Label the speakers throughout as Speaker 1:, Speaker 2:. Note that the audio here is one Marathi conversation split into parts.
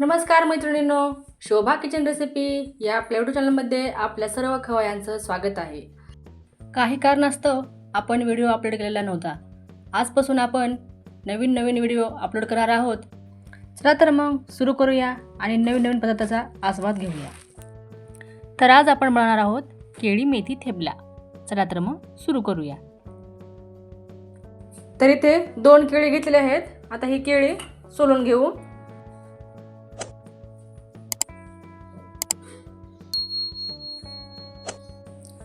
Speaker 1: नमस्कार मैत्रिणींनो शोभा किचन रेसिपी या आपल्या यूट्यूब चॅनलमध्ये आपल्या सर्व खवयांचं स्वागत आहे. काही कारणास्तव आपण व्हिडिओ अपलोड केलेला नव्हता. आजपासून आपण नवीन नवीन व्हिडिओ अपलोड करणार आहोत. चला तर मग सुरू करूया आणि नवीन नवीन पदार्थाचा आस्वाद घेऊया. तर आज आपण बनवणार आहोत केळी मेथी थेपला चला तर मग सुरू करूया. तर इथे दोन केळी घेतलेले आहेत. आता ही केळी सोलून घेऊ.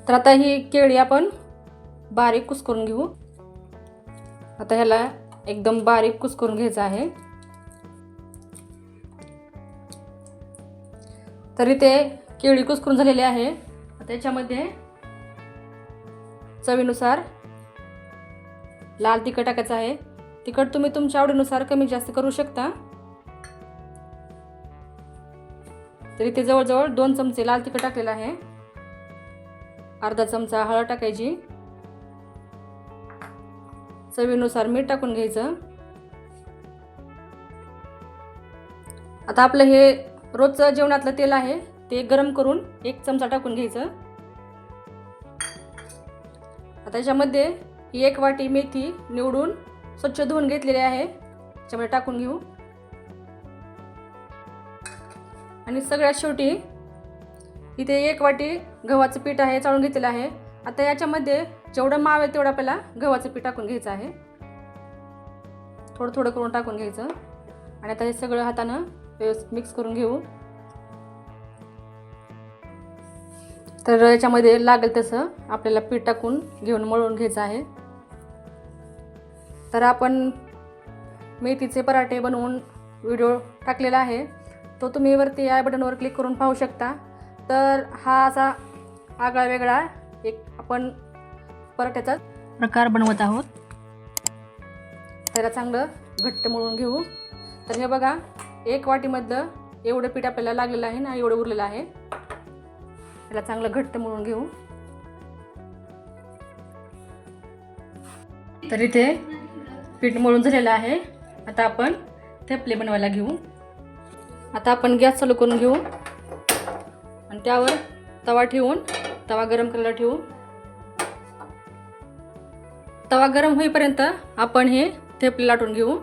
Speaker 1: तर आता ही केळी आपण बारीक कुसकरून घेऊ. आता ह्याला एकदम बारीक कुसकरून घ्यायचं आहे. तरी ते केळी कुसकरून झालेली आहे. त्याच्यामध्ये चवीनुसार लाल तिखट टाकायचं आहे. तिखट तुम्ही तुमच्या आवडीनुसार कमी जास्त करू शकता. तरी ते जवळजवळ दोन चमचे लाल तिखट टाकलेलं आहे. अर्धा चमचा हळद टाकायची. चवीनुसार मीठ टाकून घ्यायचं. आता आपलं हे रोजचं जेवणातलं तेल आहे ते गरम करून एक चमचा टाकून घ्यायचं. आता याच्यामध्ये ही एक वाटी मेथी निवडून स्वच्छ धुवून घेतलेली आहे. त्याच्यामध्ये टाकून घेऊ. आणि सगळ्यात शेवटी इथे एक वाटी गव्हाचं पीठ आहे चाळून घेतलेलं आहे. आता याच्यामध्ये जेवढं माव आहे तेवढं आपल्याला गव्हाचं पीठ टाकून घ्यायचं आहे. थोडं थोडं करून टाकून घ्यायचं. आणि आता हे सगळं हातानं व्यवस्थित मिक्स करून घेऊ. तर याच्यामध्ये लागेल तसं आपल्याला पीठ टाकून घेऊन मळून घ्यायचं आहे. तर आपण मेथीचे पराठे बनवून व्हिडिओ टाकलेला आहे. तो तुम्ही वरती या बटनवर क्लिक करून पाहू शकता. तर हा असा आगळा वेगळा एक आपण पराठ्याचा प्रकार बनवत आहोत. त्याला चांगलं घट्ट मळून घेऊ. तर हे बघा एक वाटीमधलं एवढं पीठ आपल्याला लागलेलं आहे ना एवढं उरलेलं आहे. त्याला चांगलं घट्ट मळून घेऊ. तर इथे पीठ मळून झालेलं आहे. आता आपण थेपले बनवायला घेऊ. आता आपण गॅस चालू करून घेऊ. आणि त्यावर तवा ठेवून तवा गरम करायला ठेवू तवा गरम होईपर्यंत आपण हे थेपले लाटून घेऊ.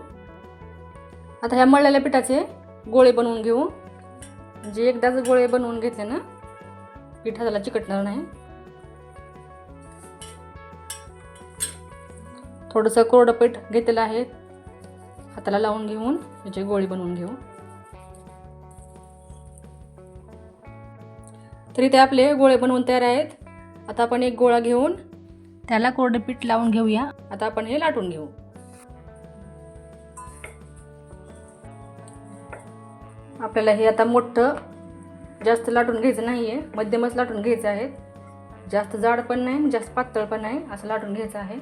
Speaker 1: आता ह्या मळलेल्या पिठाचे गोळे बनवून घेऊ. म्हणजे एकदाच गोळे बनवून घेतले ना पीठ हाताला चिकटणार नाही. थोडंसं कोरडं पीठ घेतलेलं आहे. हाताला लावून घेऊन त्याचे गोळी बनवून घेऊ. तरी ते आपले गोळे बनवून तयार आहेत. आता आपण एक गोळा घेऊन त्याला कोरडे पीठ लावून घेऊया. आता आपण हे लाटून घेऊ. आपल्याला हे आता मोठं जास्त लाटून घ्यायचं नाही आहे मध्यमच लाटून घ्यायचं आहे. जास्त जाड पण नाही जास्त पातळ पण नाही. असं लाटून घ्यायचं आहे.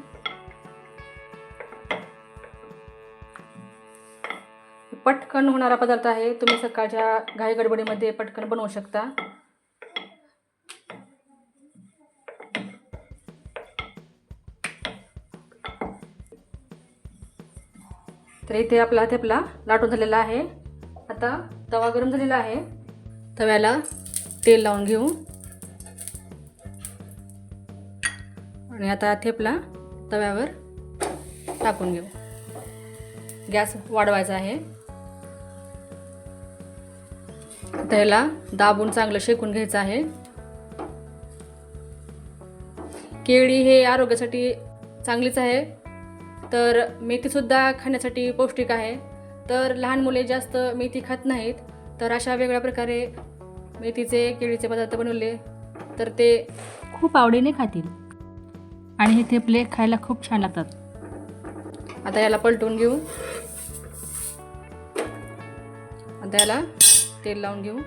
Speaker 1: पटकन होणारा पदार्थ आहे. तुम्ही सकाळच्या घाई गडबडीमध्ये पटकन बनवू शकता. तर इथे आपला थेपला लाटून झालेला आहे. आता तवा गरम झालेला आहे. तव्याला तेल लावून घेऊ. आणि आता थेपला तव्यावर टाकून घेऊ. गॅस वाढवायचा आहे. त्याला दाबून चांगलं शेकून घ्यायचं आहे. केळी हे आरोग्यासाठी चांगलीच आहे. तर मेथीसुद्धा खाण्यासाठी पौष्टिक आहे. तर लहान मुले जास्त मेथी खात नाहीत. तर अशा वेगळ्या प्रकारे मेथीचे केळीचे पदार्थ बनवले. तर ते खूप आवडीने खातील. आणि हे थेपले खायला खूप छान लागतात. आता याला पलटून घेऊ. आता याला तेल लावून घेऊ.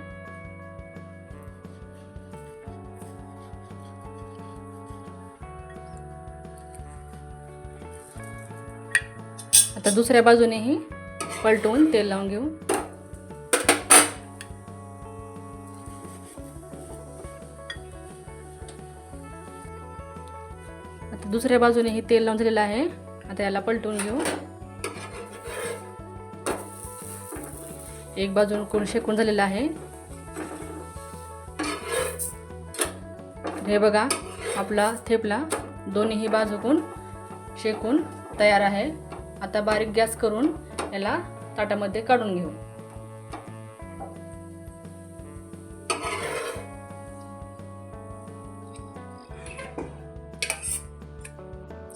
Speaker 1: आता दुसऱ्या बाजूनेही पलटवून तेल लावून घेऊ. आता दुसऱ्या बाजूनेही तेल लावून झालेलं आहे. आता याला पलटवून घेऊ. एक बाजून कोण शेकून झालेलं आहे. हे बघा आपला थेपला दोन्हीही बाजूकून शेकून तयार आहे. आता बारीक गॅस करून याला ताटामध्ये काढून घेऊ.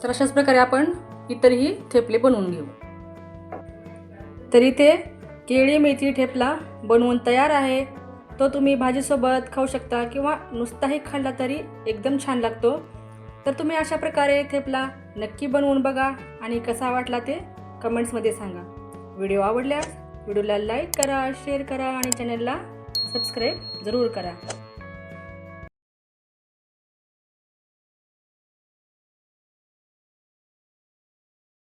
Speaker 1: तर अशाच प्रकारे आपण इतरही थेपले बनवून घेऊ. तर इथे केळी मेथी ठेपला बनवून तयार आहे. तो तुम्ही भाजीसोबत खाऊ शकता किंवा नुसताही खाल्ला तरी एकदम छान लागतो. तर तुम्ही अशा प्रकारे थेपला. नक्की बनवून बघा आणि कसा वाटला ते कमेंट्समध्ये सांगा. व्हिडिओ आवडल्यास व्हिडिओला लाईक करा शेअर करा आणि चॅनलला सबस्क्राईब जरूर करा.